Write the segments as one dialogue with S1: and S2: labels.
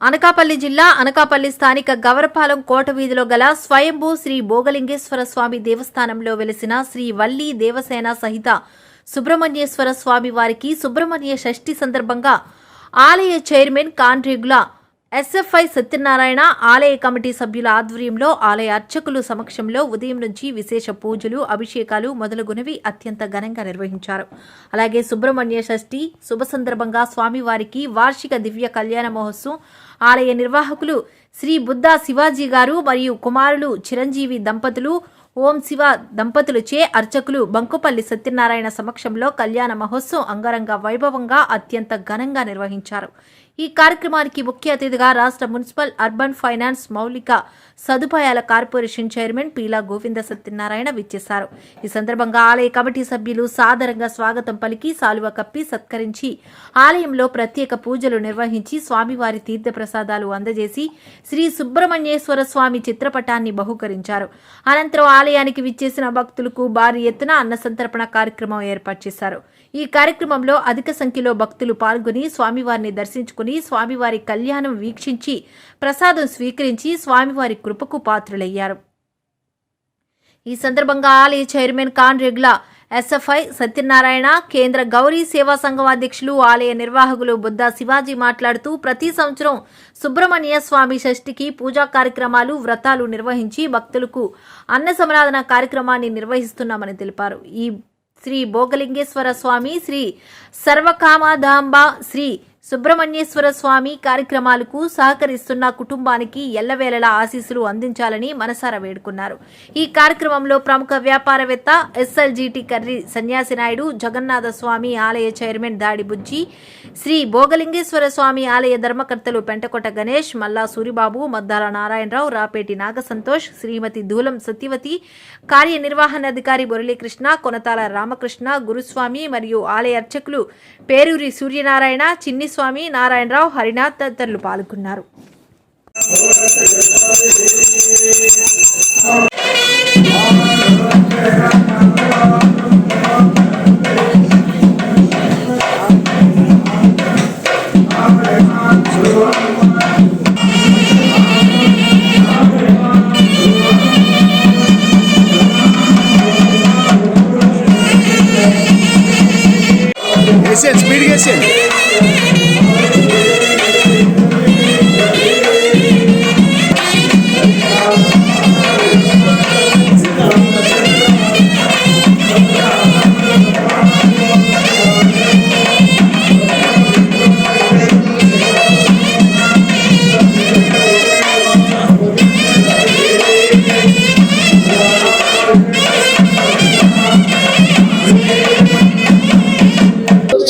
S1: అనకాపల్లి జిల్లా అనకాపల్లి స్థానిక గవరపాలెం కోట వీధిలో గల స్వయంభూ శ్రీ భోగలింగేశ్వర స్వామి దేవస్థానంలో వెలిసిన శ్రీ వల్లి దేవసేన సహిత సుబ్రహ్మణ్యేశ్వర స్వామి వారికి సుబ్రహ్మణ్య షష్ఠి సందర్భంగా ఆలయ చైర్మన్ కాండ్రేగుల ఎస్ఎఫ్ఐ సత్యనారాయణ ఆలయ కమిటీ సభ్యుల ఆధ్వర్యంలో ఆలయ అర్చకులు సమక్షంలో ఉదయం నుంచి విశేష పూజలు అభిషేకాలు మొదలగునవి అత్యంత ఘనంగా నిర్వహించారు. అలాగే సుబ్రహ్మణ్య షష్ఠి శుభ సందర్భంగా స్వామివారికి వార్షిక దివ్య కళ్యాణ మహోత్సవం ఆలయ నిర్వాహకులు శ్రీ బుద్ధా శివాజీ గారు మరియు కుమారులు చిరంజీవి దంపతులు ఓం శివ దంపతులచే అర్చకులు బంకుపల్లి సత్యనారాయణ సమక్షంలో కళ్యాణ మహోత్సవం అంగరంగ వైభవంగా అత్యంత ఘనంగా నిర్వహించారు. ఈ కార్యక్రమానికి ముఖ్య అతిథిగా రాష్ట్ర మున్సిపల్ అర్బన్ ఫైనాన్స్ మౌలిక సదుపాయాల కార్పొరేషన్ చైర్మన్ పీలా గోవింద సత్యనారాయణ విచ్చేశారు. ఈ సందర్భంగా ఆలయ కమిటీ సభ్యులు సాదరంగా స్వాగతం పలికి సాలువ కప్పి సత్కరించి ఆలయంలో ప్రత్యేక పూజలు నిర్వహించి స్వామివారి తీర్థ ప్రసాదాలు అందజేసి శ్రీ సుబ్రహ్మణ్యేశ్వర స్వామి చిత్రపటాన్ని బహుకరించారు. అనంతరం ఆలయానికి విచ్చేసిన భక్తులకు భారీ ఎత్తున అన్న సంతర్పణ కార్యక్రమం ఏర్పాటు చేశారు. ఈ కార్యక్రమంలో అధిక సంఖ్యలో భక్తులు పాల్గొని స్వామివారిని దర్శించుకుని స్వామివారి కళ్యాణం వీక్షించి ప్రసాదం స్వీకరించి స్వామివారి కృపకు పాత్రులయ్యారు. ఈ సందర్భంగా ఆలయ చైర్మన్ కాన్ రెగ్లా ఎస్ఎఫ్ఐ సత్యనారాయణ కేంద్ర గౌరీ సేవా సంఘం అధ్యక్షులు ఆలయ నిర్వాహకులు బుద్ధా శివాజీ మాట్లాడుతూ ప్రతి సంవత్సరం సుబ్రహ్మణ్య స్వామి షష్ఠికి పూజా కార్యక్రమాలు వ్రతాలు నిర్వహించి భక్తులకు అన్న సమరాధన కార్యక్రమాన్ని నిర్వహిస్తున్నామని తెలిపారు. ఈ శ్రీ భోగలింగేశ్వర స్వామి శ్రీ సర్వకామాదాంబ శ్రీ సుబ్రహ్మణ్యేశ్వర స్వామి కార్యక్రమాలకు సహకరిస్తున్న కుటుంబానికి ఎల్లవేళలా ఆశీస్సులు అందించాలని మనసారా వేడుకున్నారు. ఈ కార్యక్రమంలో ప్రముఖ వ్యాపారవేత్త ఎస్ఎల్జీటీ కర్రి సన్యాసి నాయుడు జగన్నాథ స్వామి ఆలయ చైర్మన్ దాడి బుజ్జి శ్రీ భోగలింగేశ్వర స్వామి ఆలయ ధర్మకర్తలు పెంటకొట గణేష్ మల్లా సూరిబాబు మద్దాల నారాయణరావు రాపేటి నాగసంతోష్ శ్రీమతి దూలం సత్యవతి కార్యనిర్వహణాధికారి మురళీకృష్ణ కొనతాల రామకృష్ణ గురుస్వామి మరియు ఆలయ అర్చకులు పేరూరి సూర్యనారాయణ చిన్ని స్వామి నారాయణరావు హరినాథ్ తదితరులు పాల్గొన్నారు.
S2: వేసేయండి స్పీడ్గా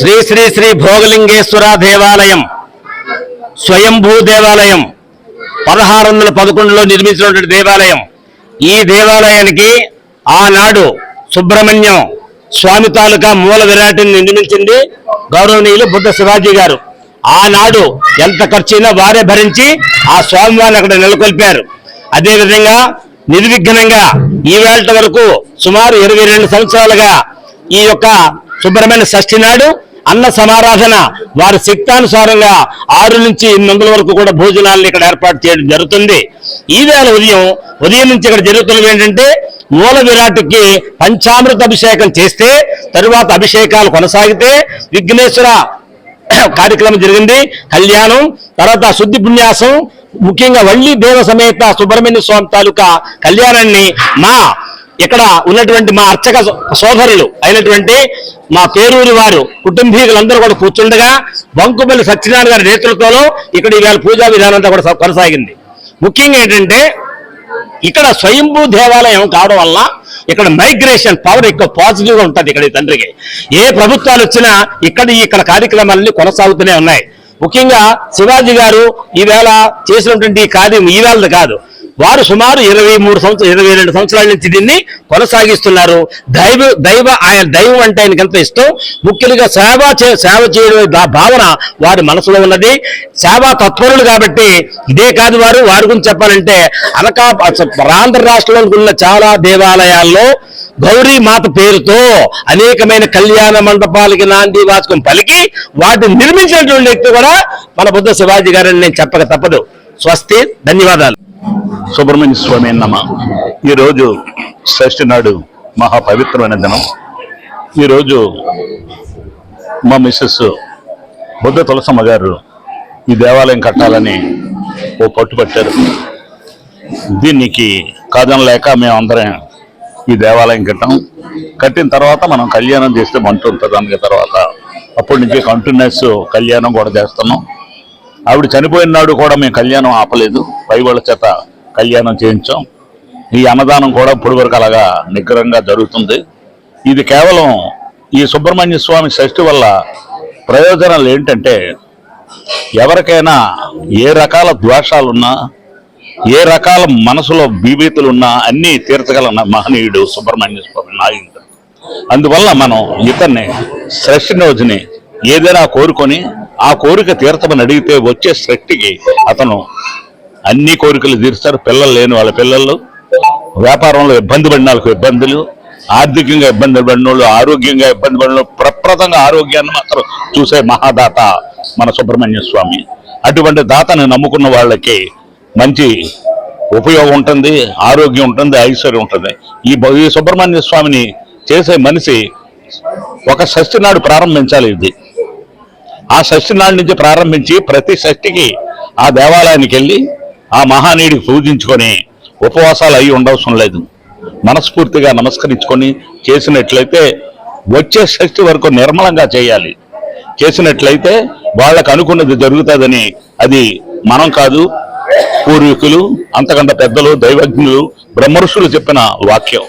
S3: శ్రీ శ్రీ శ్రీ భోగలింగేశ్వర దేవాలయం స్వయంభూ దేవాలయం పదహారు వందల పదకొండులో నిర్మించినటువంటి దేవాలయం. ఈ దేవాలయానికి ఆనాడు సుబ్రహ్మణ్యం స్వామి తాలూకా మూల విరాటిని నిర్మించింది గౌరవనీయులు బుద్ధ శివాజీ గారు. ఆనాడు ఎంత ఖర్చైనా వారే భరించి ఆ స్వామివారిని అక్కడ నెలకొల్పారు. అదేవిధంగా నిర్విఘ్నంగా ఈ వరకు సుమారు ఇరవై రెండు సంవత్సరాలుగా ఈ యొక్క సుబ్రహ్మణ్య షష్ఠి నాడు అన్న సమారాధన వారి శక్తానుసారంగా ఆరు నుంచి ఎనిమిది వందల వరకు కూడా భోజనాలను ఇక్కడ ఏర్పాటు చేయడం జరుగుతుంది. ఈవేళ ఉదయం ఉదయం నుంచి ఇక్కడ జరుగుతున్నది ఏంటంటే మూల విరాట్కి పంచామృత అభిషేకం చేస్తే తరువాత అభిషేకాలు కొనసాగితే విఘ్నేశ్వర కార్యక్రమం జరిగింది కళ్యాణం తర్వాత శుద్ధి పుణ్యాసం ముఖ్యంగా వల్లి దేవ సమేత సుబ్రహ్మణ్య స్వామి తాలూకా కళ్యాణాన్ని మా ఇక్కడ ఉన్నటువంటి మా అర్చక సోదరులు అయినటువంటి మా పేరూరి వారు కుటుంబీకులందరూ కూడా కూర్చుండగా బంకుపల్లి సత్యనారాయణ గారి నేతృత్వంలో ఇక్కడ ఈవేళ పూజా విధానం అంతా కూడా కొనసాగింది. ముఖ్యంగా ఏంటంటే ఇక్కడ స్వయంభూ దేవాలయం కావడం వల్ల ఇక్కడ మైగ్రేషన్ పవర్ ఎక్కువ పాజిటివ్గా ఉంటుంది ఇక్కడ ఈ తండ్రికి. ఏ ప్రభుత్వాలు వచ్చినా ఇక్కడ ఇక్కడ కార్యక్రమాలన్నీ కొనసాగుతూనే ఉన్నాయి. ముఖ్యంగా శివాజీ గారు ఈవేళ చేసినటువంటి కార్యం ఈవేళది కాదు. వారు సుమారు ఇరవై మూడు సంవత్సరాలు ఇరవై రెండు సంవత్సరాల నుంచి దీన్ని కొనసాగిస్తున్నారు. దైవ దైవ ఆయన దైవం అంటే ఆయనకి ఎంత ఇష్టం? ముఖ్యంగా సేవ చే సేవ చేయడం దా- భావన వారి మనసులో ఉన్నది. సేవా తత్పరులు కాబట్టి ఇదే కాదు వారు. వారి గురించి చెప్పాలంటే అనకా ఆంధ్ర రాష్ట్రంలో ఉన్న చాలా దేవాలయాల్లో గౌరీ మాత పేరుతో అనేకమైన కళ్యాణ మండపాలకి నాంది వాచకం పలికి వాటిని నిర్మించినటువంటి వ్యక్తి కూడా మన బుద్ధ శివాజీ గారని నేను చెప్పక తప్పదు. స్వస్తి ధన్యవాదాలు.
S4: సుబ్రహ్మణ్య స్వామి నమ ఈరోజు షష్ఠి నాడు మహా పవిత్రమైన దినం. ఈరోజు మా మిస్సెస్ బుద్ధ తులసమ్మ గారు ఈ దేవాలయం కట్టాలని ఓ పట్టుపట్టారు దీనికి కాదనలేక మేమందరం ఈ దేవాలయం కట్టాం. కట్టిన తర్వాత మనం కళ్యాణం చేస్తే మంటుంటుంది దానికి తర్వాత అప్పటి నుంచి కంటిన్యూస్ కళ్యాణం కూడా చేస్తున్నాం. ఆవిడ చనిపోయిన నాడు కూడా మేము కళ్యాణం ఆపలేదు. పై వాళ్ళ చేత కళ్యాణం చేయించాం. ఈ అన్నదానం కూడా ఇప్పుడు వరకు అలాగా నిగ్రహంగా జరుగుతుంది. ఇది కేవలం ఈ సుబ్రహ్మణ్య స్వామి షష్ఠి వల్ల ప్రయోజనాలు ఏంటంటే ఎవరికైనా ఏ రకాల ద్వేషాలున్నా ఏ రకాల మనసులో బీభీతులున్నా అన్నీ తీర్చగల మహనీయుడు సుబ్రహ్మణ్య స్వామి నాయుడు అందువల్ల మనం ఇతన్ని షష్ఠి రోజుని ఏదైనా కోరుకొని ఆ కోరిక తీర్థమని అడిగితే వచ్చే శక్తికి అతను అన్ని కోరికలు తీరుస్తారు. పిల్లలు లేని వాళ్ళ పిల్లలు వ్యాపారంలో ఇబ్బంది పడిన వాళ్ళకి ఇబ్బందులు ఆర్థికంగా ఇబ్బంది పడిన వాళ్ళు ఆరోగ్యంగా ఇబ్బంది పడిన వాళ్ళు ప్రప్రదంగా ఆరోగ్యాన్ని మాత్రం చూసే మహాదాత మన సుబ్రహ్మణ్య స్వామి. అటువంటి దాతను నమ్ముకున్న వాళ్ళకి మంచి ఉపయోగం ఉంటుంది ఆరోగ్యం ఉంటుంది ఐశ్వర్యం ఉంటుంది. ఈ ఈ సుబ్రహ్మణ్య స్వామిని చేసే మనిషి ఒక షష్ఠి నాడు ప్రారంభించాలి ఇది. ఆ షష్టి నాడు నుంచి ప్రారంభించి ప్రతి షష్ఠికి ఆ దేవాలయానికి వెళ్ళి ఆ మహానీయుడికి పూజించుకొని ఉపవాసాలు అయి ఉండవసరం లేదు. మనస్ఫూర్తిగా నమస్కరించుకొని చేసినట్లయితే వచ్చే షష్ఠి వరకు నిర్మలంగా చేయాలి. చేసినట్లయితే వాళ్ళకు అనుకున్నది జరుగుతుందని అది మనం కాదు పూర్వీకులు అంతకంటే పెద్దలు దైవజ్ఞులు బ్రహ్మర్షులు చెప్పిన వాక్యం.